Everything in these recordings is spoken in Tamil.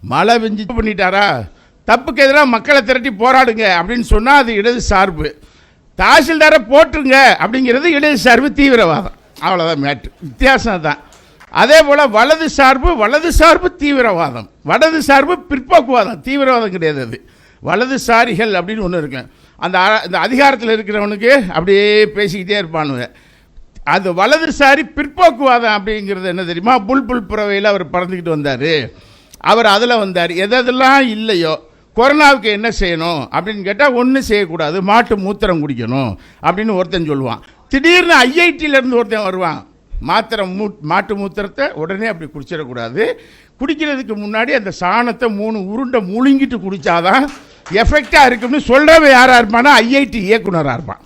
மழை பெஞ்சு பண்ணிட்டாரா? தப்புக்கு எதிராக மக்களை திரட்டி போராடுங்க அப்படின்னு சொன்னால் அது இடது சார்பு. தாசில்தாரை போட்டுருங்க அப்படிங்கிறது இடது சார்பு தீவிரவாதம். அவ்வளோதான் மேட்ரு வித்தியாசம் தான் அதே போல் வலது சார்பு வலது சார்பு தீவிரவாதம். வலது சார்பு பிற்போக்குவாதம். தீவிரவாதம் கிடையாது அது. வலதுசாரிகள் அப்படின்னு ஒன்று இருக்கு. அந்த அ- அந்த அதிகாரத்தில் இருக்கிறவனுக்கு அப்படியே பேசிக்கிட்டே இருப்பானுங்க. அது வலதுசாரி பிற்போக்குவாதம் அப்படிங்கிறது என்ன தெரியுமா? புல் புல் புறவையில் அவர் பறந்துக்கிட்டு வந்தார். அவர் அதில் வந்தார். எதெல்லாம் இல்லையோ கொரோனாவுக்கு என்ன செய்யணும் அப்படின்னு கேட்டால் ஒன்றும் செய்யக்கூடாது. மாட்டு மூத்திரம் குடிக்கணும் அப்படின்னு ஒருத்தன் சொல்லுவான். திடீர்னு ஐஐடியிலேருந்து ஒருத்தன் வருவான். மாத்திரம் மூ மாட்டு மூத்திரத்தை உடனே அப்படி குடிச்சிடக்கூடாது. குடிக்கிறதுக்கு முன்னாடி அந்த சாணத்தை மூணு உருண்டை முழுங்கிட்டு குடித்தாதான் எஃபெக்டாக இருக்கும்னு சொல்கிறவன் யாராக இருப்பானா ஐஐடி இயக்குனராக இருப்பான்.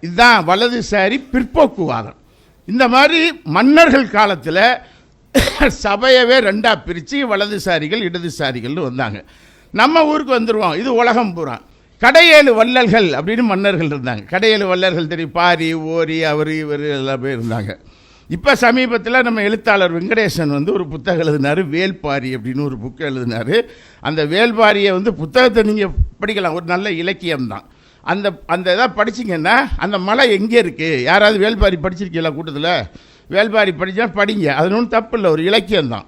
இதுதான் வலதுசாரி பிற்போக்குவாதம். இந்த மாதிரி மன்னர்கள் காலத்தில் சபையவே ரெண்டாக பிரித்து வலதுசாரிகள் இடதுசாரிகள்னு வந்தாங்க. நம்ம ஊருக்கு வந்துடுவோம் இது உலகம் பூரா. கடையேழு வள்ளல்கள் அப்படின்னு மன்னர்கள் இருந்தாங்க. கடையேழு வள்ளல்கள் தெரியும். பாரி ஓரி அவர் இவர் எல்லாம் இருந்தாங்க. இப்போ சமீபத்தில் நம்ம எழுத்தாளர் வெங்கடேசன் வந்து ஒரு புத்தகம் எழுதினார். வேல்பாரி அப்படின்னு ஒரு புக்கு எழுதினார். அந்த வேல்பாரியை வந்து புத்தகத்தை நீங்கள் படிக்கலாம். ஒரு நல்ல இலக்கியம் தான். அந்த அந்த இதை படிச்சிங்கன்னா அந்த மலை எங்கே இருக்குது யாராவது வேல்பாரி படிச்சிருக்கீங்களா கூட்டத்தில்? வேல்பாரி படித்தா படிங்க. அது ஒன்றும் தப்பு இல்லை ஒரு இலக்கியம் தான்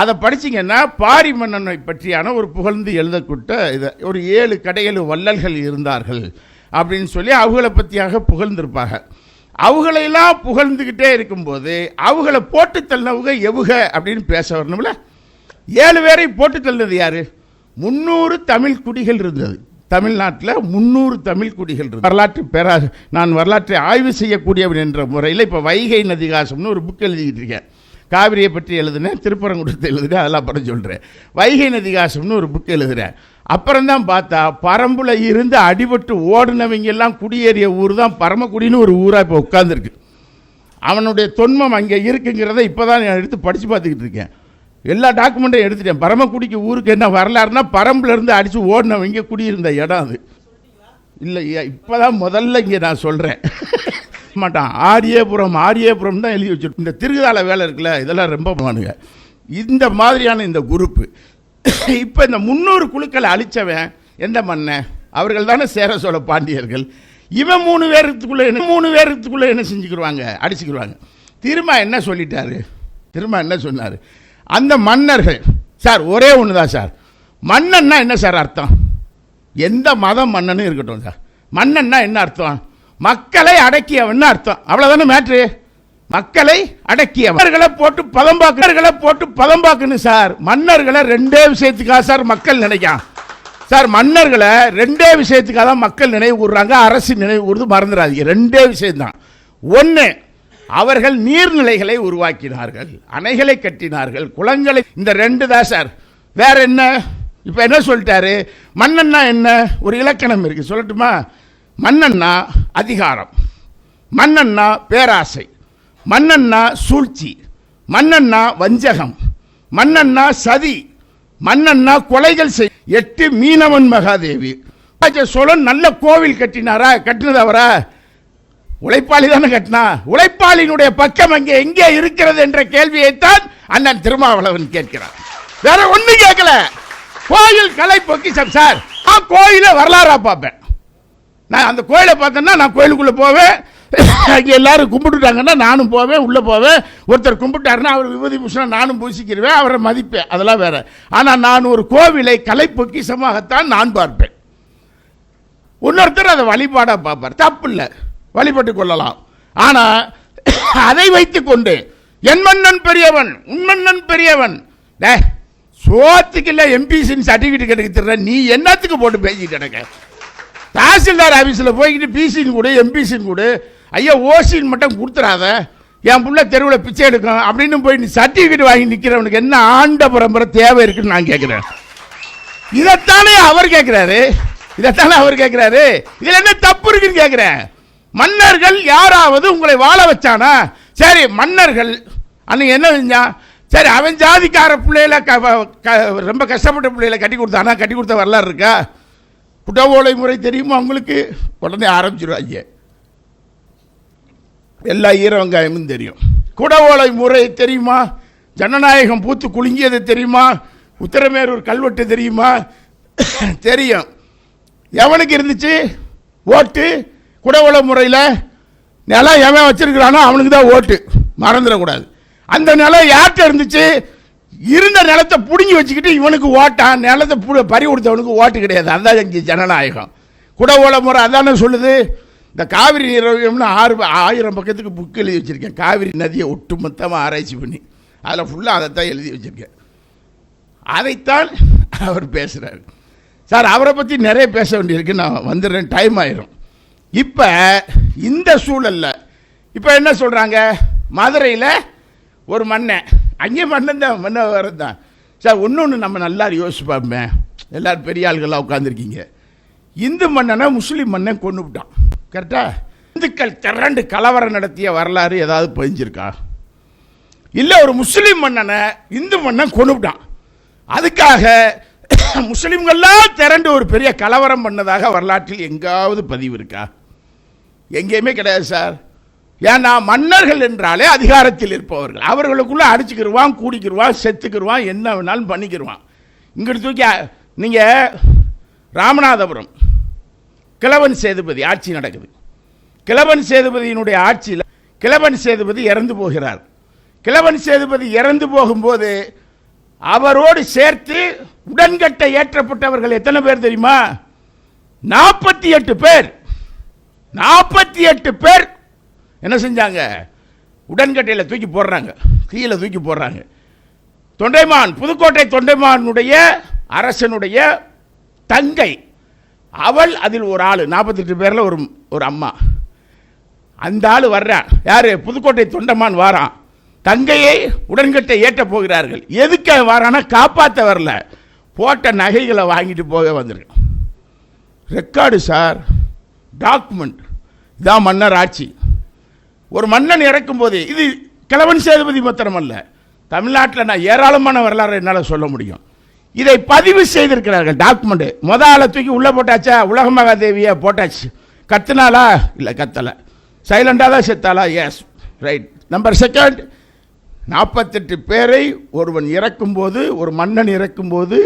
அதை படிச்சிங்கன்னா பாரி மன்னனை பற்றியான ஒரு புகழ்ந்து எழுதக்கூட்ட இதை ஒரு ஏழு கடைகள் வள்ளல்கள் இருந்தார்கள் அப்படின்னு சொல்லி அவங்கள பற்றியாக புகழ்ந்திருப்பாங்க. அவங்களையெல்லாம் புகழ்ந்துக்கிட்டே இருக்கும்போது அவங்கள போட்டு தள்ளினவங்க எவுக அப்படின்னு பேச வரணும்ல? ஏழு பேரை போட்டு தள்ளது யார்? முந்நூறு தமிழ் குடிகள் இருந்தது. தமிழ்நாட்டில் முந்நூறு தமிழ் குடிகள் வரலாற்று பேரா நான் வரலாற்றை ஆய்வு செய்யக்கூடியவன் என்ற முறையில் இப்போ வைகை நதிகாசம்னு ஒரு புக் எழுதிக்கிட்டு இருக்கேன். காவிரியை பற்றி எழுதுனேன் திருப்பரங்குன்றத்தை எழுதுனேன் அதெல்லாம் படம் சொல்கிறேன் வைகை நதிகாசம்னு ஒரு புக் எழுதுகிறேன் அப்புறம்தான் பார்த்தா பரம்புல இருந்து அடிபட்டு ஓடினவங்க எல்லாம் குடியேறிய ஊர் தான் பரமக்குடின்னு ஒரு ஊராக இப்போ உட்காந்துருக்கு அவனுடைய தொன்மம் அங்கே இருக்குங்கிறத இப்போ தான் எடுத்து படித்து பார்த்துக்கிட்டு இருக்கேன். எல்லா டாக்குமெண்ட்டையும் எடுத்துட்டேன். பரமக்குடிக்கு ஊருக்கு என்ன வரலாறுனா பரம்புலேருந்து அடித்து அடித்து ஓடினவங்க குடியிருந்த இடம் அது. இல்லை இப்போ தான் முதல்ல இங்கே நான் சொல்கிறேன் மாட்டான். ஆரியபுரம் ஆரியபுரம் தான் எழுதி வச்சுருப்பேன் இந்த திருகுதால வேலை இருக்குல்ல இதெல்லாம் ரொம்ப பண்ணுங்க. இந்த மாதிரியான இந்த குரூப்பு. இப்போ இந்த முந்நூறு குழுக்களை அழிச்சவன் எந்த மன்னன்? அவர்கள் தானே சேர சோழ பாண்டியர்கள். இவன் மூணு பேருக்குள்ளே என்ன மூணு பேருக்குள்ளே என்ன செஞ்சுக்கிடுவாங்க அடிச்சுக்கிடுவாங்க திரும்ப என்ன சொல்லிட்டாரு? திரும்ப என்ன சொன்னார்? அந்த மன்னர்கள் சார் ஒரே ஒன்று தான் சார். மன்னன்னா என்ன சார் அர்த்தம்? எந்த மதம் மன்னனும் இருக்கட்டும் சார். மன்னன்னா என்ன அர்த்தம்? மக்களை அடக்கியவன் அர்த்தம். அவ்வளோதானே மேட்ரு மக்களை அடக்கியவர்களை போட்டு பதம்பாக்கு போட்டு பதம்பாக்குன்னு சார் மன்னர்களை ரெண்டே விஷயத்துக்காக சார் மக்கள் நினைக்கான் சார் மன்னர்களை ரெண்டே விஷயத்துக்காக தான் மக்கள் நினைவு கூறுறாங்க அரசு நினைவு கூறுது மறந்துடாதீங்க. ரெண்டே விஷயம்தான். ஒன்று அவர்கள் நீர்நிலைகளை உருவாக்கினார்கள் அணைகளை கட்டினார்கள் குளங்களை இந்த ரெண்டு தான் சார். வேற என்ன? இப்போ என்ன சொல்லிட்டாரு? மன்னன்னா என்ன? ஒரு இலக்கணம் இருக்கு சொல்லட்டுமா? மன்னன்னா அதிகாரம் மன்னன்னா பேராசை மன்னன்னா சூழ்ச்சி மன்னன்னா வஞ்சகம் மன்னன்னா சதி மன்னன்னா கொலைகள் செய் எட்டு மீனவன் மகாதேவி. சோழன் நல்ல கோவில் கட்டினாரா? கட்டினது அவரா உழைப்பாளி தானே கட்டினா? உழைப்பாளியினுடைய பக்கம் அங்கே எங்கே இருக்கிறது என்ற கேள்வியைத்தான் அண்ணன் திருமாவளவன் கேட்கிறார். வேற ஒண்ணு கேட்கல. கோயில் கலை பொக்கிஷம் சார். நான் கோயில வரலாறா பார்ப்பேன். நான் அந்த கோயிலை பார்த்தேன்னா நான் கோயிலுக்குள்ளே போவேன். அங்கே எல்லாரும் கும்பிட்டுட்டாங்கன்னா நானும் போவேன் உள்ளே போவேன். ஒருத்தர் கும்பிட்டாருன்னா அவர் விபதி பூசினா நானும் பூசிக்கிடுவேன் அவரை மதிப்பேன். அதெல்லாம் வேற. ஆனால் நான் ஒரு கோவிலை கலை பொக்கிஷமாகத்தான் நான் பார்ப்பேன். இன்னொருத்தர் அதை வழிபாடாக பார்ப்பார். தப்பு இல்லை. வழிபட்டு கொள்ளலாம். ஆனால் அதை வைத்துக்கொண்டு என் மன்னன் பெரியவன் உன் மன்னன் பெரியவன் டே சோத்துக்கு இல்லை எம்பிசின்னு சர்டிஃபிகேட் கிடைக்கிற நீ என்னத்துக்கு போட்டு பேசிட்டு கிடக்க? தாசில்தார் ஆஃபீஸில் போய்கிட்டு பிசின்னு கொடு எம்பிசின்னு கொடு ஐயா ஓசின்னு மட்டும் கொடுத்துறாத என் பிள்ளை தெருவில் பிச்சை எடுக்கும் அப்படின்னு போய் நீ சர்டிஃபிகேட் வாங்கி நிற்கிறவனுக்கு என்ன ஆண்ட பரம்பரை தேவை இருக்குன்னு நான் கேட்குறேன் இதைத்தானே அவர் கேட்குறாரு இதைத்தானே அவர் கேட்குறாரு இதில் என்ன தப்பு இருக்குன்னு கேட்குறேன் மன்னர்கள் யாராவது உங்களை வாழ வச்சானா? சரி மன்னர்கள். அன்னைக்கு என்ன செஞ்சான் சரி அவன் ஜாதிக்கார பிள்ளையில க க- ரொம்ப கஷ்டப்பட்ட பிள்ளைகளை கட்டி கொடுத்தானா? கட்டி கொடுத்த வரலாறு இருக்கா? குடவோலை முறை தெரியுமா அவங்களுக்கு உடனே ஆரம்பிச்சிருவாங்க எல்லா ஈரவங்காயமும் தெரியும். குடவோலை முறை தெரியுமா? ஜனநாயகம் பூத்து குலுங்கியது தெரியுமா? உத்தரமேரூர் கல்வெட்டு தெரியுமா? தெரியும். எவனுக்கு இருந்துச்சு? ஓட்டு? குடவள முறையில் நிலம் எவன் வச்சிருக்கிறானோ அவனுக்கு தான் ஓட்டு. மறந்துடக்கூடாது. அந்த நிலம் யார்கிட்ட இருந்துச்சு? இருந்த நிலத்தை பிடுங்கி வச்சுக்கிட்டு இவனுக்கு ஓட்டான் நிலத்தை பு- பறி கொடுத்தவனுக்கு ஓட்டு கிடையாது. அதுதான் இங்கே ஜனநாயகம். குடவோல முறை அதானே சொல்லுது? இந்த காவிரி நீரம்னு ஆறு ஆயிரம் பக்கத்துக்கு புக்கு எழுதி வச்சுருக்கேன். காவிரி நதியை ஒட்டு மொத்தமாக ஆராய்ச்சி பண்ணி. அதில் ஃபுல்லாக அதைத்தான் எழுதி வச்சுருக்கேன். அதைத்தான் அவர் பேசுகிறார் சார் அவரை பற்றி நிறைய பேச வேண்டியிருக்கு. நான் வந்துடுறேன். டைம் ஆயிரும். இப்போ இந்த சூழல்ல இப்போ என்ன சொல்கிறாங்க மதுரையில் ஒரு மன்னன் அங்கே மன்னன் தான் மன்னன் தான். சார் ஒன்று ஒன்று நம்ம நல்லா யோசிச்சு பார்ப்போமே பெரிய ஆள்கள்லாம் உட்காந்துருக்கீங்க இந்து மன்னனை முஸ்லீம் மன்னன் கொண்டு விட்டான். கரெக்டாக இந்துக்கள் திரண்டு கலவரம் நடத்திய வரலாறு ஏதாவது பதிஞ்சிருக்கா? இல்லை ஒரு முஸ்லீம் மன்னனை இந்து மன்னன் கொண்டுவிட்டான் அதுக்காக முஸ்லீம்கள்லாம் திரண்டு ஒரு பெரிய கலவரம் பண்ணதாக வரலாற்றில் எங்காவது பதிவு இருக்கா? எங்கேயுமே கிடையாது சார். ஏன்னா மன்னர்கள் என்றாலே அதிகாரத்தில் இருப்பவர்கள். அவர்களுக்குள்ளே அடிச்சுக்கிடுவான் கூடிக்கிடுவான் செத்துக்கிடுவான் என்ன வேணாலும் பண்ணிக்கிடுவான் இங்கிட்டு தூக்கி நீங்கள் ராமநாதபுரம் கிழவன் சேதுபதி ஆட்சி நடக்குது. கிழவன் சேதுபதியினுடைய ஆட்சியில் கிழவன் சேதுபதி இறந்து போகிறார். கிழவன் சேதுபதி இறந்து போகும்போது அவரோடு சேர்த்து உடன்கட்டை ஏற்றப்பட்டவர்கள் எத்தனை பேர் தெரியுமா? நாற்பத்தி எட்டு பேர். நாற்பத்தி எட்டு பேர் என்ன செஞ்சாங்க? உடன்கட்டையில் தூக்கி போடுறாங்க. கீழே தூக்கி போடுறாங்க. தொண்டைமான் புதுக்கோட்டை தொண்டைமானுடைய அரசனுடைய தங்கை. அவள் அதில் ஒரு ஆள் நாற்பத்தெட்டு பேரில் ஒரு ஒரு அம்மா. அந்த ஆள் வர்றான் யார்? புதுக்கோட்டை தொண்டமான் வாரான். தங்கையை உடன்கட்டை ஏற்ற போகிறார்கள். எதுக்கு வாரானா காப்பாற்ற வரல. போட்ட நகைகளை வாங்கிட்டு போக வந்திருக்கான். ரெக்கார்டு சார் டாக்குமெண்ட் இதான் மன்னர் ஆட்சி. ஒரு மன்னன் இறக்கும் போதே இது கிழவன் சேதுபதி பத்திரம் அல்ல தமிழ்நாட்டில் நான் ஏராளமான வரலாறு என்னால் சொல்ல முடியும். இதை பதிவு செய்திருக்கிறார்கள் டாக்குமெண்ட். முத ஆளை தூக்கி உள்ளே போட்டாச்சா? உலக மகாதேவியை போட்டாச்சு. கத்துனாலா இல்லை கத்தலை. சைலண்டாக தான் செத்தாலா எஸ் ரைட் நம்பர் செகண்ட் நாற்பத்தெட்டு பேரை ஒருவன் இறக்கும்போது ஒரு மன்னன் இறக்கும்போது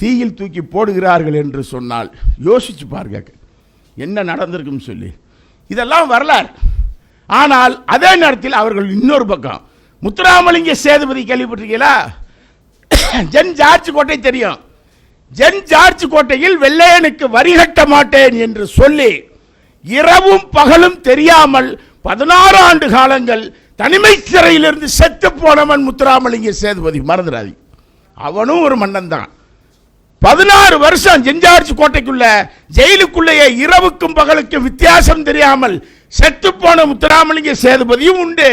தீயில் தூக்கி போடுகிறார்கள் என்று சொன்னால் யோசிச்சு பாருங்க. என்ன நடந்திருக்குன்னு சொல்லி. இதெல்லாம் வரலாறு. ஆனால் அதே நேரத்தில் அவர்கள் இன்னொரு பக்கம். முத்துராமலிங்க சேதுபதி கேள்விப்பட்டிருக்கீங்களா? ஜென் ஜார்ஜ் கோட்டை தெரியும். ஜென் ஜார்ஜ் கோட்டையில் வெள்ளையனுக்கு வரி கட்ட மாட்டேன் என்று சொல்லி இரவும் பகலும் தெரியாமல் பதினாறு ஆண்டு காலங்கள் தனிமை சிறையிலிருந்து செத்து போனவன் முத்துராமலிங்க சேதுபதி. மறந்துடாதி அவனும் ஒரு மன்னன் தான் பதினாறு வருஷம் ஜெஞ்சார்ஜ் கோட்டைக்குள்ள ஜெயிலுக்குள்ளேயே இரவுக்கும் பகலுக்கும் வித்தியாசம் தெரியாமல் செத்து போன முத்துராமலிங்க சேதுபதியும் உண்டு.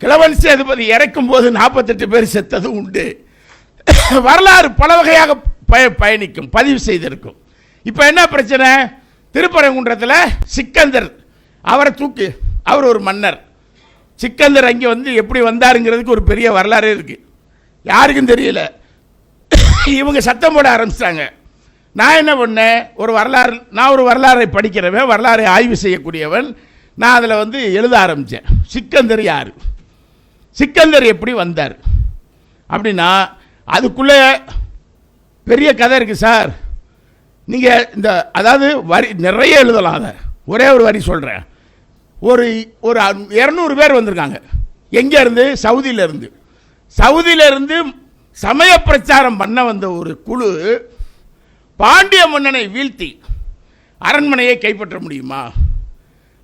கிழவன் சேதுபதி இறக்கும் போது நாற்பத்தெட்டு பேர் செத்ததும் உண்டு. வரலாறு பல வகையாக பய பயணிக்கும் பதிவு செய்திருக்கும். இப்போ என்ன பிரச்சனை? திருப்பரங்குன்றத்தில் சிக்கந்தர் அவரை தூக்கு அவர் ஒரு மன்னர். சிக்கந்தர் அங்கே வந்து எப்படி வந்தாருங்கிறதுக்கு ஒரு பெரிய வரலாறு இருக்குது யாருக்கும் தெரியல. இவங்க சத்தம் போட ஆரம்பிச்சிட்டாங்க. நான் என்ன பண்ணேன்? ஒரு வரலாறு நான் ஒரு வரலாறை படிக்கிறவன் வரலாறை ஆய்வு செய்யக்கூடியவன். நான் அதில் வந்து எழுத ஆரம்பித்தேன் சிக்கந்தர் யார்? சிக்கந்தர் எப்படி வந்தார்? அப்படின்னா அதுக்குள்ளே பெரிய கதை இருக்குது சார். நீங்கள் இந்த அதாவது வரி நிறைய எழுதலாம் அதை. ஒரே ஒரு வரி சொல்கிறேன் ஒரு ஒரு இரநூறு பேர் வந்திருக்காங்க. எங்கேருந்து? சவுதியிலேருந்து. சவுதியிலேருந்து சமய பிரச்சாரம் பண்ண வந்த ஒரு குழு பாண்டிய மன்னனை வீழ்த்தி அரண்மனையை கைப்பற்ற முடியுமா?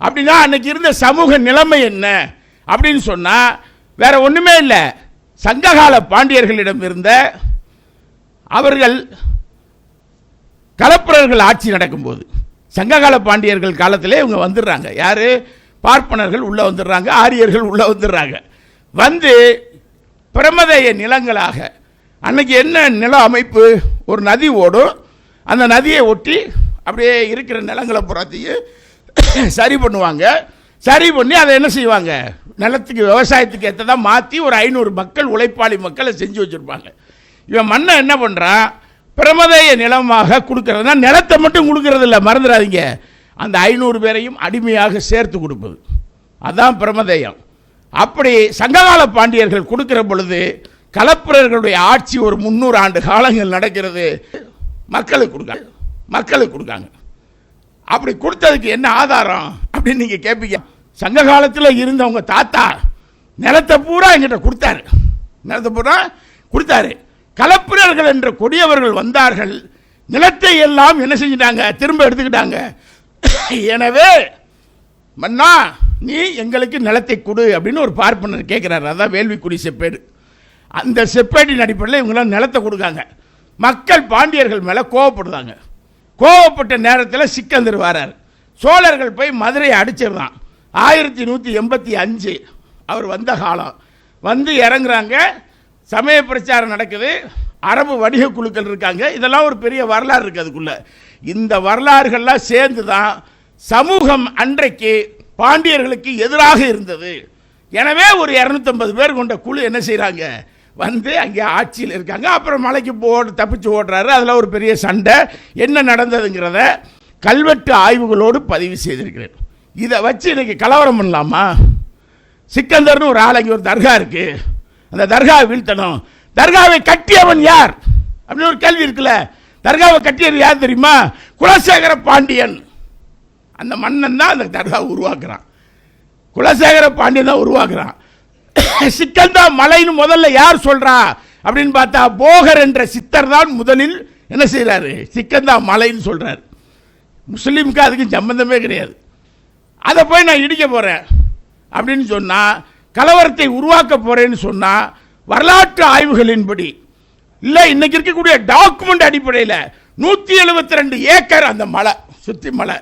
அப்படின்னா அன்னைக்கு இருந்த சமூக நிலைமை என்ன அப்படின்னு சொன்னால் வேற ஒன்றுமே இல்லை. சங்ககால பாண்டியர்களிடம் இருந்த அவர்கள் கலப்புரர்கள் ஆட்சி நடக்கும்போது சங்ககால பாண்டியர்கள் காலத்திலே இவங்க வந்துடுறாங்க. யார்? பார்ப்பனர்கள் உள்ளே வந்துடுறாங்க ஆரியர்கள் உள்ளே வந்துடுறாங்க. வந்து பிரமதய நிலங்களாக அன்னைக்கு என்ன நில அமைப்பு? ஒரு நதி ஓடும். அந்த நதியை ஒட்டி அப்படியே இருக்கிற நிலங்களை புறத்தையும் சரி பண்ணுவாங்க. சரி பண்ணி அதை என்ன செய்வாங்க? நிலத்துக்கு விவசாயத்துக்கு ஏற்றதாக மாற்றி ஒரு ஐநூறு மக்கள் உழைப்பாளி மக்களை செஞ்சு வச்சுருப்பாங்க. இவன் மண்ணை என்ன பண்ணுறான் பிரமதய நிலமாக கொடுக்கறதுனா நிலத்தை மட்டும் கொடுக்கறது இல்லை மறந்துடாதீங்க. அந்த ஐநூறு பேரையும் அடிமையாக சேர்த்து கொடுப்பது. அதான் பிரமதேயம். அப்படி சங்ககால பாண்டியர்கள் கொடுக்குற பொழுது கலப்பிரர்களுடைய ஆட்சி ஒரு முந்நூறு ஆண்டு காலங்கள் நடக்கிறது. மக்களுக்கு கொடுக்காங்க. மக்களுக்கு கொடுக்காங்க. அப்படி கொடுத்ததுக்கு என்ன ஆதாரம் அப்படின்னு நீங்கள் கேட்பீங்க சங்க காலத்தில் இருந்தவங்க தாத்தா நிலத்தை பூரா எங்கிட்ட கொடுத்தாரு. நிலத்தை பூரா கொடுத்தாரு. கலப்பிரர்கள் என்ற கொடியவர்கள் வந்தார்கள். நிலத்தை எல்லாம் என்ன செஞ்சிட்டாங்க? திரும்ப எடுத்துக்கிட்டாங்க. எனவே மன்னா நீ எங்களுக்கு நிலத்தை கொடு அப்படின்னு ஒரு பார்ப்பனர் கேட்குறாரு அதான் வேள்விக்குறிசை பேர் அந்த செப்பேட்டின் அடிப்படையில் இவங்களாம் நிலத்தை கொடுக்காங்க. மக்கள் பாண்டியர்கள் மேலே கோவப்படுறாங்க. கோவப்பட்ட நேரத்தில் சிக்கந்தர் வரார். சோழர்கள் போய் மதுரையை அடிச்சிடுறான். ஆயிரத்தி நூற்றி எண்பத்தி அஞ்சு அவர் வந்த காலம். வந்து இறங்குறாங்க. சமய பிரச்சாரம் நடக்குது. அரபு வணிக குழுக்கள் இருக்காங்க. இதெல்லாம் ஒரு பெரிய வரலாறு இருக்குது அதுக்குள்ளே. இந்த வரலாறுகள்லாம் சேர்ந்து தான் சமூகம் அன்றைக்கு பாண்டியர்களுக்கு எதிராக இருந்தது. எனவே ஒரு இரநூத்தம்பது பேர் கொண்ட குழு என்ன செய்கிறாங்க வந்து அங்கே ஆட்சியில் இருக்காங்க. அப்புறம் மலைக்கு போட்டு தப்பிச்சு ஓடுறாரு அதில் ஒரு பெரிய சண்டை. என்ன நடந்ததுங்கிறத கல்வெட்டு ஆய்வுகளோடு பதிவு செய்திருக்கிறேன். இதை வச்சு இன்றைக்கி கலவரம் பண்ணலாமா? சிக்கந்தர்னு ஒரு ஆள் அங்கே ஒரு தர்கா இருக்குது அந்த தர்காவை வீழ்த்தணும். தர்காவை கட்டியவன் யார்? அப்படின்னு ஒரு கேள்வி இருக்குல்ல. தர்காவை கட்டியவர் யார் தெரியுமா? குலசேகர பாண்டியன். அந்த மன்னன் தான் அந்த தர்காவை உருவாக்குறான். குலசேகர பாண்டியன் தான் உருவாக்குறான். சிக்கந்தா மலைன்னு முதல்ல யார் சொல்றா? அப்படின்னு பார்த்தா போகர் என்ற சித்தர் தான் முதலில் என்ன செய்கிறாரு சிக்கந்தா மலைன்னு சொல்கிறார் முஸ்லீமுக்கு அதுக்கு சம்பந்தமே கிடையாது. அதை போய் நான் இடிக்க போகிறேன் அப்படின்னு சொன்னால் கலவரத்தை உருவாக்க போகிறேன்னு சொன்னால் வரலாற்று ஆய்வுகளின்படி இல்லை இன்னைக்கு இருக்கக்கூடிய டாக்குமெண்ட் அடிப்படையில் நூற்றி எழுபத்தி ரெண்டு ஏக்கர் அந்த மலை சுற்றி மலை.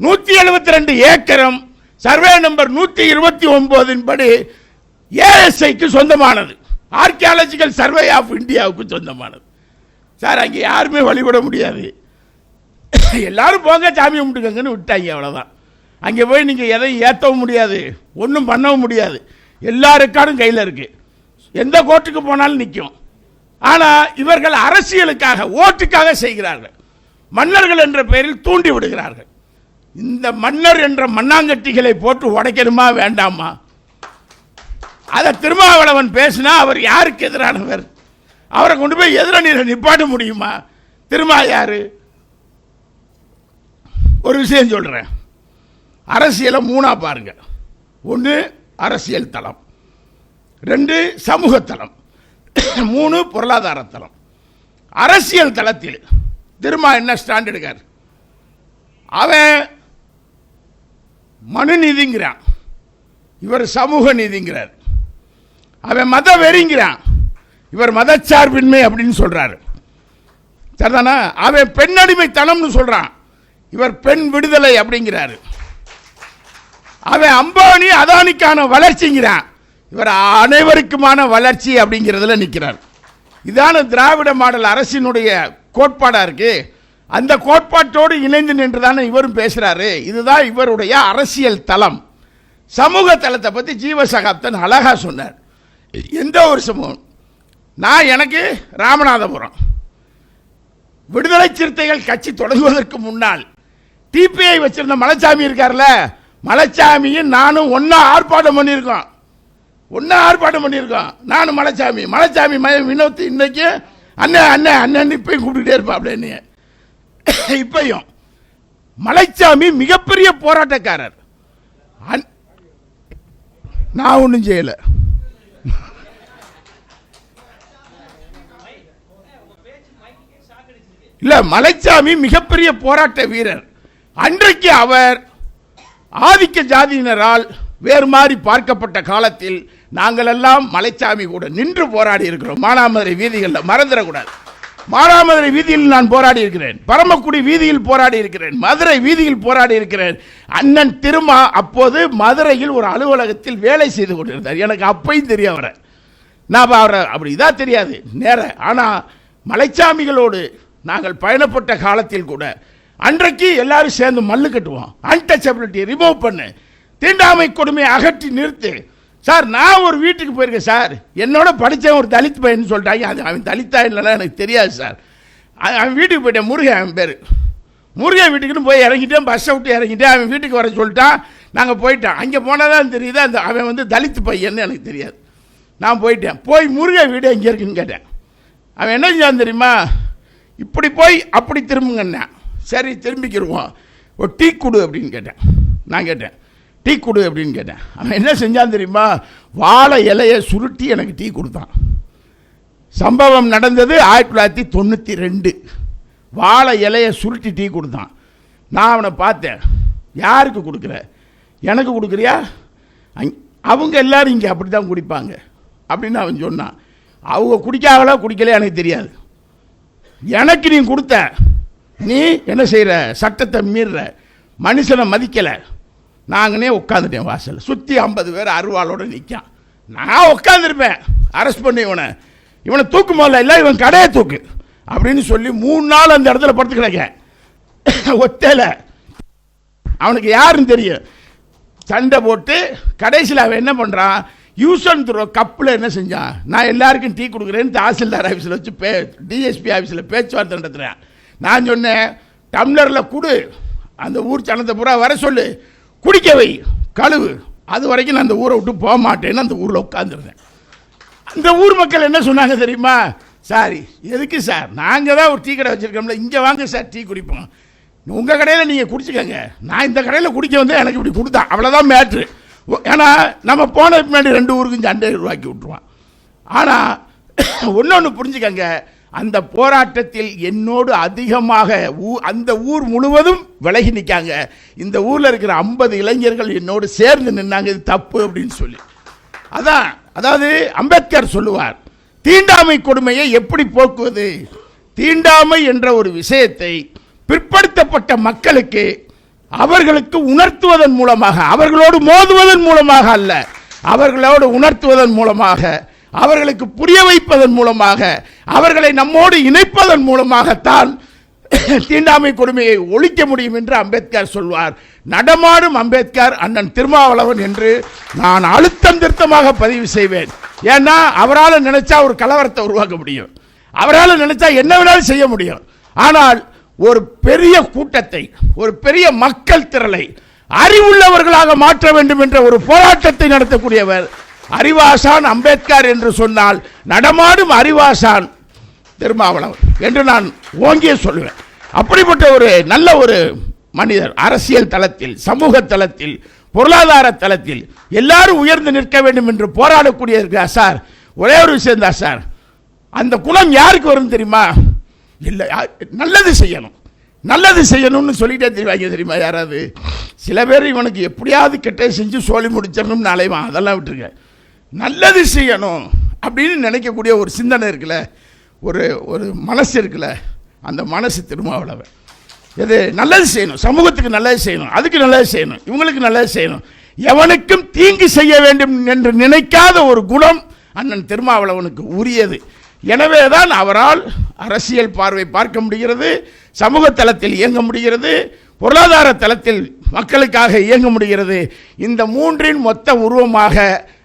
நூற்றி எழுபத்தி ரெண்டு ஏக்கரும் சர்வே நம்பர் நூற்றி இருபத்தி ஒம்போதின்படி ஏஎஸ்ஐக்கு சொந்தமானது. ஆர்கியாலஜிக்கல் சர்வே ஆஃப் இந்தியாவுக்கு சொந்தமானது. சார் அங்கே யாருமே வழிபட முடியாது. எல்லாரும் போங்க சாமி கும்பிட்டுக்கங்கன்னு விட்டாங்க அவ்வளோதான் அங்கே போய் நீங்கள் எதையும் ஏற்றவும் முடியாது ஒன்றும் பண்ணவும் முடியாது. எல்லா ரெக்கார்டும் கையில் இருக்குது எந்த கோர்ட்டுக்கு போனாலும் நிற்கும் ஆனால் இவர்கள் அரசியலுக்காக ஓட்டுக்காக செய்கிறார்கள். மன்னர்கள் என்ற பெயரில் தூண்டி விடுகிறார்கள். இந்த மன்னர் என்ற மண்ணாங்கட்டிகளை போட்டு உடைக்கணுமா வேண்டாமா? அதை திருமாவளவன் பேசினா அவர் யாருக்கு எதிரானவர்? அவரை கொண்டு போய் எதிரணியில நிப்பாட்ட முடியுமா? திருமா யாரு? ஒரு விஷயம் சொல்றேன். அரசியலை மூணா பாருங்க. ஒன்று அரசியல் தளம். ரெண்டு சமூகத்தலம் மூணு பொருளாதார தளம். அரசியல் தளத்தில் திருமா என்ன ஸ்டாண்ட் எடுக்கார்? அவன் மனு நீதிங்கிறான் இவர் சமூக நீதிங்கிறார். அவன் மத வெறிங்கிறான். இவர் மதச்சார்பின்மை அப்படின்னு சொல்றாரு. சரிதானா? அவன் பெண்ணடிமைத்தனம்னு சொல்றான். இவர் பெண் விடுதலை அப்படிங்கிறாரு. அவன் அம்பானி அதானிக்கான வளர்ச்சிங்கிறான். இவர் அனைவருக்குமான வளர்ச்சி அப்படிங்கிறதுல நிற்கிறார் இதான திராவிட மாடல் அரசினுடைய கோட்பாடாக இருக்கு. அந்த கோட்பாட்டோடு இணைந்து நின்று தானே இவரும் பேசுகிறாரு இதுதான் இவருடைய அரசியல் தளம். சமூக தளத்தை பற்றி ஜீவசகாப்தன் அழகா சொன்னார். எந்த வருஷமும் நான் எனக்கு ராமநாதபுரம். விடுதலை சிறுத்தைகள் கட்சி தொடங்குவதற்கு முன்னால் டிபிஐ வச்சிருந்த மலைச்சாமி இருக்கார்ல மலைச்சாமியும் நானும் ஒன்றா ஆர்ப்பாட்டம் பண்ணியிருக்கோம். ஒன்றா ஆர்ப்பாட்டம் பண்ணியிருக்கோம். நானும் மலைச்சாமி. மலைச்சாமி மய வினோத் இன்னைக்கு அண்ணன் அண்ணன் அண்ணன் இப்பயும் கூப்பிட்டுட்டே இருப்பா அப்படின்னு இப்பையும் மலைச்சாமி மிகப்பெரிய போராட்டக்காரர். அன்- நான் ஒன்றும் செய்யலை. இல்லை மலைச்சாமி மிகப்பெரிய போராட்ட வீரர். அன்றைக்கு அவர் ஆதிக்க ஜாதியினரால் வேறு மாதிரி பார்க்கப்பட்ட காலத்தில் நாங்கள் எல்லாம் மலைச்சாமி கூட நின்று போராடி இருக்கிறோம். மானாமதுரை வீதிகளில் மறந்துடக்கூடாது. மானாமதுரை வீதியில் நான் போராடி இருக்கிறேன். பரமக்குடி வீதியில் போராடி இருக்கிறேன். மதுரை வீதியில் போராடி இருக்கிறேன். அண்ணன் திருமா அப்போது மதுரையில் ஒரு அலுவலகத்தில் வேலை செய்து கொண்டிருந்தார். எனக்கு அப்பையும் தெரிய அவரை நான் அவரை அப்படி இதான் தெரியாது. நேர. ஆனால் மலைச்சாமிகளோடு நாங்கள் பயணப்பட்ட காலத்தில் கூட அன்றைக்கு எல்லாரும் சேர்ந்து மல்லு கட்டுவோம். அன்டச்சபிலிட்டியை ரிமூவ் பண்ணு. தீண்டாமை கொடுமையை அகற்றி நிறுத்து. சார் நான் ஒரு வீட்டுக்கு போயிருக்கேன் சார். என்னோட படித்தவன் ஒரு தலித் பையன் சொல்லிட்டாங்க அது அவன் தலித்தா இல்லைன்னா எனக்கு தெரியாது சார். அவன் அவன் வீட்டுக்கு போயிட்டேன் முருகன் அவன் பேர். முருகன் வீட்டுக்குன்னு போய் இறங்கிட்டேன் பஸ்ஸை விட்டு இறங்கிட்டேன். அவன் வீட்டுக்கு வர சொல்லிட்டான். நாங்கள் போயிட்டோம். அங்கே போனால் தான் தெரியுது அந்த அவன் வந்து தலித் பையன்னு எனக்கு தெரியாது. நான் போயிட்டேன். போய் முருகன் வீடு எங்கே இருக்குன்னு கேட்டேன். அவன் என்ன செஞ்சான் தெரியுமா? இப்படி போய் அப்படி திரும்புங்கண்ணா. சரி திரும்பிக்கிடுவோம் ஒரு டீ கொடு அப்படின்னு கேட்டேன். நான் கேட்டேன் டீ கொடு அப்படின்னு கேட்டேன். அவன் என்ன செஞ்சான் தெரியுமா? வாழை இலையை சுருட்டி எனக்கு டீ கொடுத்தான். சம்பவம் நடந்தது ஆயிரத்தி தொள்ளாயிரத்தி தொண்ணூற்றி ரெண்டு. வாழை இலையை சுருட்டி டீ கொடுத்தான். நான் அவனை பார்த்தேன். யாருக்கு கொடுக்குற? எனக்கு கொடுக்குறியா? அங்- அவங்க எல்லாரும் இங்கே அப்படி தான் குடிப்பாங்க. அப்படின்னு அவன் சொன்னான். அவங்க குடிக்காங்களோ குடிக்கலையே எனக்கு தெரியாது. எனக்கு நீ கொடுத்த நீ என்ன செய்கிற சட்டத்தை மீறுற. மனுஷனை மதிக்கலை. நாங்கனே உட்காந்துட்டேன் வாசல் சுற்றி ஐம்பது பேர் அருவாளோட நிற்கான் நான் உட்காந்துருப்பேன் அரெஸ்ட் பண்ணி இவனை. இவனை தூக்கு முதல்ல இல்லை இவன் கடையை தூக்கு. அப்படின்னு சொல்லி மூணு நாள் அந்த இடத்துல படுத்து கிடக்க ஒத்தேல. அவனுக்கு யாருன்னு தெரியும். சண்டை போட்டு கடைசியில் அவன் என்ன பண்ணுறான் யூசன் துரோ த்ரோ கப்பில் என்ன செஞ்சான் நான் எல்லாருக்கும் டீ கொடுக்குறேன்னு தாசில்தார் ஆஃபீஸில் வச்சு பே டிஎஸ்பி ஆஃபீஸில் பேச்சுவார்த்தை நடத்துகிறேன் நான் சொன்னேன் டம்ளரில் கொடு. அந்த ஊர் சனத்தை பூரா வர சொல்லு. குடிக்க வை கழுவு. அது வரைக்கும் நான் அந்த ஊரை விட்டு போக மாட்டேன்னு அந்த ஊரில் உட்காந்துருந்தேன் அந்த ஊர் மக்கள் என்ன சொன்னாங்க தெரியுமா? சாரி எதுக்கு சார்? நாங்கள் தான் ஒரு டீ கடை வச்சுருக்கோம்ல. இங்கே வாங்க சார் டீ குடிப்போம். உங்கள் கடையில் நீங்கள் குடிச்சுக்கோங்க. நான் இந்த கடையில் குடிக்க வந்து எனக்கு இப்படி கொடுத்தேன் அவ்வளோதான் மேட்ரு ஏன்னா நம்ம போன பின்னாடி ரெண்டு ஊருக்கும் சண்டை உருவாக்கி விட்ருவான் ஆனால் ஒன்று ஒன்று புரிஞ்சுக்கங்க. அந்த போராட்டத்தில் என்னோடு அதிகமாக ஊ அந்த ஊர் முழுவதும் விலகி நிற்காங்க இந்த ஊரில் இருக்கிற ஐம்பது இளைஞர்கள் என்னோடு சேர்ந்து நின்னாங்க. இது தப்பு அப்படின்னு சொல்லி. அதான் அதாவது அம்பேத்கர் சொல்லுவார் தீண்டாமை கொடுமையை எப்படி போக்குவது? தீண்டாமை என்ற ஒரு விஷயத்தை பிற்படுத்தப்பட்ட மக்களுக்கு அவர்களுக்கு உணர்த்துவதன் மூலமாக அவர்களோடு மோதுவதன் மூலமாக அல்ல. அவர்களோடு உணர்த்துவதன் மூலமாக அவர்களுக்கு புரிய வைப்பதன் மூலமாக அவர்களை நம்மோடு இணைப்பதன் மூலமாகத்தான் தீண்டாமை கொடுமையை ஒழிக்க முடியும் என்று அம்பேத்கர் சொல்வார். நடமாடும் அம்பேத்கர் அண்ணன் திருமாவளவன் என்று நான் அழுத்தம் திருத்தமாக பதிவு செய்வேன். ஏன்னா அவரால் நினைச்சா ஒரு கலவரத்தை உருவாக்க முடியும். அவரால் நினைச்சா என்ன வேணாலும் செய்ய முடியும். ஆனால் ஒரு பெரிய கூட்டத்தை ஒரு பெரிய மக்கள் திரளை அறிவுள்ளவர்களாக மாற்ற வேண்டும் என்ற ஒரு போராட்டத்தை நடத்தக்கூடியவர் அறிவாசான் அம்பேத்கர் என்று சொன்னால் நடமாடும் அறிவாசான் திருமாவளவன் என்று நான் ஓங்கியே சொல்லுவேன். அப்படிப்பட்ட ஒரு நல்ல ஒரு மனிதர் அரசியல் தளத்தில் சமூக தளத்தில் பொருளாதார தளத்தில் எல்லாரும் உயர்ந்து நிற்க வேண்டும் என்று போராடக்கூடிய இருக்கா சார் ஒரே ஒரு விஷயம் தான் சார். அந்த குலம் யாருக்கு வரும் தெரியுமா? இல்லை நல்லது செய்யணும். நல்லது செய்யணும்னு சொல்லிட்டே தெரிவாங்க தெரியுமா யாராவது? சில பேர் இவனுக்கு எப்படியாவது கெட்ட செஞ்சு சொல்லி முடிச்சிடணும்னு அலைவான் அதெல்லாம் விட்டுருங்க. நல்லது செய்யணும் அப்படின்னு நினைக்கக்கூடிய ஒரு சிந்தனை இருக்குல்ல ஒரு ஒரு மனசு இருக்குல்ல அந்த மனசு திருமாவளவன். எது நல்லது செய்யணும் சமூகத்துக்கு நல்லது செய்யணும் அதுக்கு நல்லது செய்யணும் இவங்களுக்கு நல்லது செய்யணும். எவனுக்கும் தீங்கு செய்ய வேண்டும் என்று நினைக்காத ஒரு குணம் அண்ணன் திருமாவளவனுக்கு உரியது. எனவே தான் அவரால் அரசியல் பார்வை பார்க்க முடிகிறது சமூக தளத்தில் இயங்க முடிகிறது பொருளாதார தளத்தில் மக்களுக்காக இயங்க முடிகிறது. இந்த மூன்றின் மொத்த உருவமாக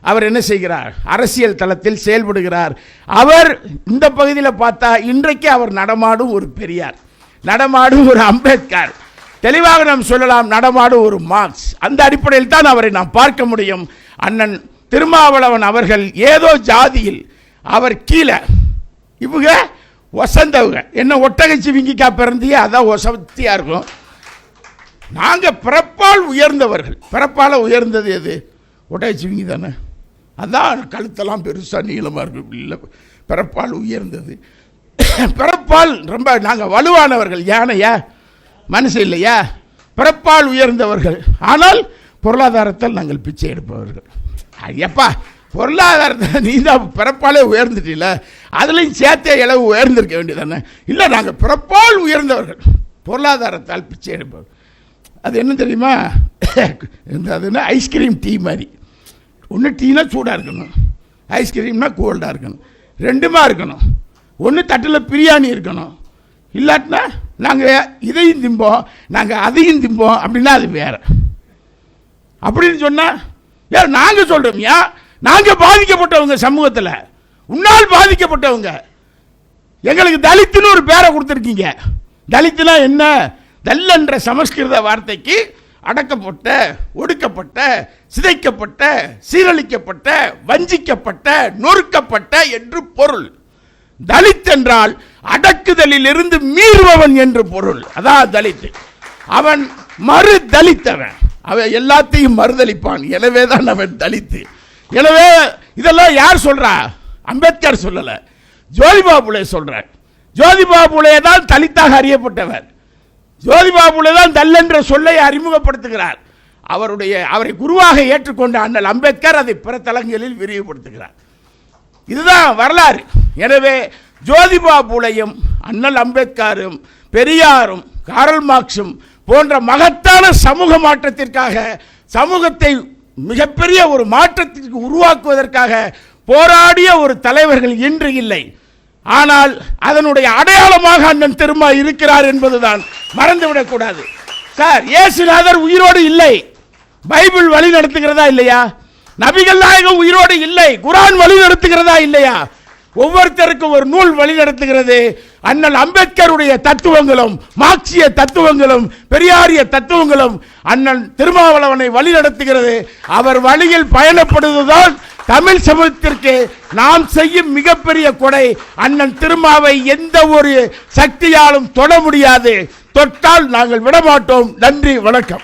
அவர் என்ன செய்கிறார்? அரசியல் தளத்தில் செயல்படுகிறார். அவர் இந்த பகுதியில் பார்த்தா இன்றைக்கு அவர் நடமாடும் ஒரு பெரியார் நடமாடும் ஒரு அம்பேத்கர். தெளிவாக நாம் சொல்லலாம் நடமாடும் ஒரு மார்க்ஸ். அந்த அடிப்படையில் தான் அவரை நாம் பார்க்க முடியும். அண்ணன் திருமாவளவன் அவர்கள் ஏதோ ஜாதியில் அவர் கீழே இவங்க ஒசந்தவங்க என்ன ஒட்டகச்சிவிங்கிக்கா பிறந்தியே? அதான் ஒசத்தியாக இருக்கும். நாங்கள் பிறப்பால் உயர்ந்தவர்கள். பிறப்பால் உயர்ந்தது எது? ஒட்டகச்சிவிங்கி தானே? அதான் கழுத்தெல்லாம் பெருசாக நீளமாக இருக்கும் இல்லை பிறப்பால் உயர்ந்தது. பிறப்பால் ரொம்ப நாங்கள் வலுவானவர்கள். யானையா? மனசு இல்லையா? பிறப்பால் உயர்ந்தவர்கள். ஆனால் பொருளாதாரத்தில் நாங்கள் பிச்சை எடுப்பவர்கள். ஐயப்பா பொருளாதாரத்தை நீ தான் பிறப்பாலே உயர்ந்துட்டீல அதுலேயும் சேர்த்தே இளவு உயர்ந்திருக்க வேண்டியதானே இல்லை நாங்கள் பிறப்பால் உயர்ந்தவர்கள். பொருளாதாரத்தால் பிச்சை எடுப்பவர்கள் அது என்ன தெரியுமா? இந்த ஐஸ்கிரீம் டீ மாதிரி. ஒன்று டீனா சூடாக இருக்கணும். ஐஸ்கிரீம்னா கோல்டாக இருக்கணும். ரெண்டுமா இருக்கணும். ஒன்று தட்டில் பிரியாணி இருக்கணும். இல்லாட்டினா நாங்கள் இதையும் திம்போம் நாங்கள் அதையும் திம்போம் அப்படின்னா அது வேற. அப்படின்னு சொன்னால் ஏன் நாங்கள் சொல்கிறோம்யா நாங்கள் பாதிக்கப்பட்டவங்க சமூகத்தில். உன்னால் பாதிக்கப்பட்டவங்க. எங்களுக்கு தலித்துன்னு ஒரு பேரை கொடுத்துருக்கீங்க. தலித்துனா என்ன? தல்லன்ற சமஸ்கிருத வார்த்தைக்கு அடக்கப்பட்ட ஒடுக்கப்பட்ட சிதைக்கப்பட்ட சீரழிக்கப்பட்ட வஞ்சிக்கப்பட்ட நொறுக்கப்பட்ட என்று பொருள். தலித் என்றால் அடக்குதலில் இருந்து மீறுபவன் என்று பொருள். அதான் தலித். அவன் மறு தலித்தவன் அவன் எல்லாத்தையும் மறுதளிப்பான் எனவே தான் அவன் தலித்து. எனவே இதெல்லாம் யார் சொல்றா? அம்பேத்கர் சொல்லல. ஜோதிபா புலே சொல்றார். ஜோதிபா புலே தான் தலித்தாக அறியப்பட்டவர். ஜோதிபா புலே தான் தல் என்ற சொல்லை அறிமுகப்படுத்துகிறார். அவருடைய அவரை குருவாக ஏற்றுக்கொண்ட அண்ணல் அம்பேத்கர் அதை பிற தளங்களில் விரிவுபடுத்துகிறார். இதுதான் வரலாறு. எனவே ஜோதிபா பூலையும் அண்ணல் அம்பேத்கரும் பெரியாரும் காரல் மார்க்சும் போன்ற மகத்தான சமூக மாற்றத்திற்காக சமூகத்தை மிகப்பெரிய ஒரு மாற்றத்திற்கு உருவாக்குவதற்காக போராடிய ஒரு தலைவர்கள் இன்று இல்லை. ஆனால் அதனுடைய அடையாளமாக அண்ணன் திருமா இருக்கிறார் என்பதுதான் மறந்துவிடக்கூடாது. சார் இயேசுநாதர் உயிரோடு இல்லை. பைபிள் வழி நடத்துகிறதா இல்லையா? நபிகள் நாயகம் உயிரோடு இல்லை. குரான் வழி நடத்துகிறதா இல்லையா? ஒவ்வொருத்தருக்கும் ஒரு நூல் வழி நடத்துகிறது அண்ணல் அம்பேத்கருடைய தத்துவங்களும் மார்க்சிய தத்துவங்களும் பெரியாரிய தத்துவங்களும் அண்ணன் திருமாவளவனை வழிநடத்துகிறது. அவர் வழியில் பயணப்படுவதுதான் தமிழ் சமூகத்திற்கு நாம் செய்யும் மிகப்பெரிய கொடை. அண்ணன் திருமாவை எந்த ஒரு சக்தியாலும் தொட முடியாது. தொட்டால் நாங்கள் விடமாட்டோம். நன்றி வணக்கம்.